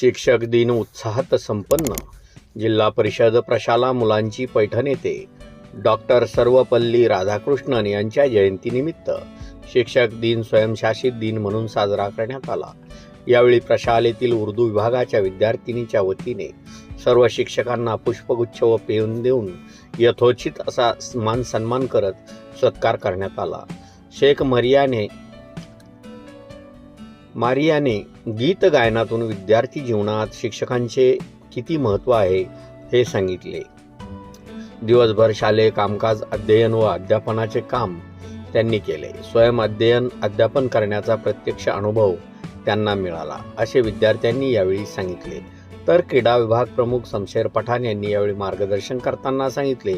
शिक्षक दिन उत्साहात संपन्न. जिल्हा परिषद प्रशाला मुलांची पैठण येथे डॉक्टर सर्वपल्ली राधाकृष्णन यांच्या जयंतीनिमित्त शिक्षक दिन स्वयंशासित दिन म्हणून साजरा करण्यात आला. यावेळी प्रशालेतील उर्दू विभागाच्या विद्यार्थिनीच्या वतीने सर्व शिक्षकांना पुष्पगुच्छ व पेन देऊन यथोचित असा मान सन्मान करत सत्कार करण्यात आला. शेख मरियाने मारियाने गीत गायनातून विद्यार्थी जीवनात शिक्षकांचे किती महत्त्व आहे हे सांगितले. दिवसभर शालेय कामकाज अध्ययन व अध्यापनाचे काम त्यांनी केले. स्वयं अध्ययन अध्यापन करण्याचा प्रत्यक्ष अनुभव त्यांना मिळाला असे विद्यार्थ्यांनी यावेळी सांगितले. तर क्रीडा विभाग प्रमुख शमशेर पठाण यांनी यावेळी मार्गदर्शन करताना सांगितले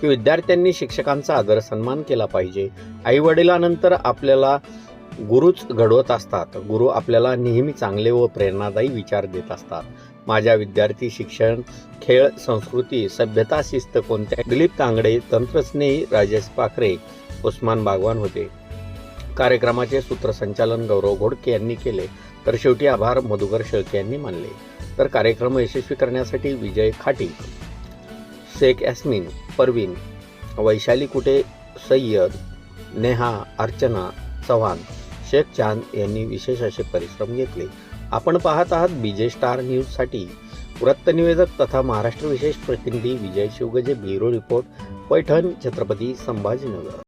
की विद्यार्थ्यांनी शिक्षकांचा आदर सन्मान केला पाहिजे. आई वडिलांनंतर आपल्याला गुरुच घडवत असतात. गुरु आपल्याला नेहमी चांगले व प्रेरणादायी विचार देत असतात. माझ्या विद्यार्थी शिक्षण खेळ संस्कृती सभ्यता शिस्त कोणत्या? दिलीप तांगडे तंत्रस्नेही राजेश पाखरे उस्मान बागवान होते. कार्यक्रमाचे सूत्रसंचालन गौरव घोडके यांनी केले. तर शेवटी आभार मधुकर शेळके यांनी मानले. तर कार्यक्रम यशस्वी करण्यासाठी विजय खाटी शेख ॲस्मिन परवीन वैशाली कुटे सय्यद नेहा अर्चना चव्हाण शेख चांद यांनी विशेष असे परिश्रम घेतले. आपण पाहत आहात बीजे स्टार न्यूजसाठी वृत्तनिवेदक तथा महाराष्ट्र विशेष प्रतिनिधी विजय शिवगजे ब्युरो रिपोर्ट. पैठण छत्रपती संभाजीनगर.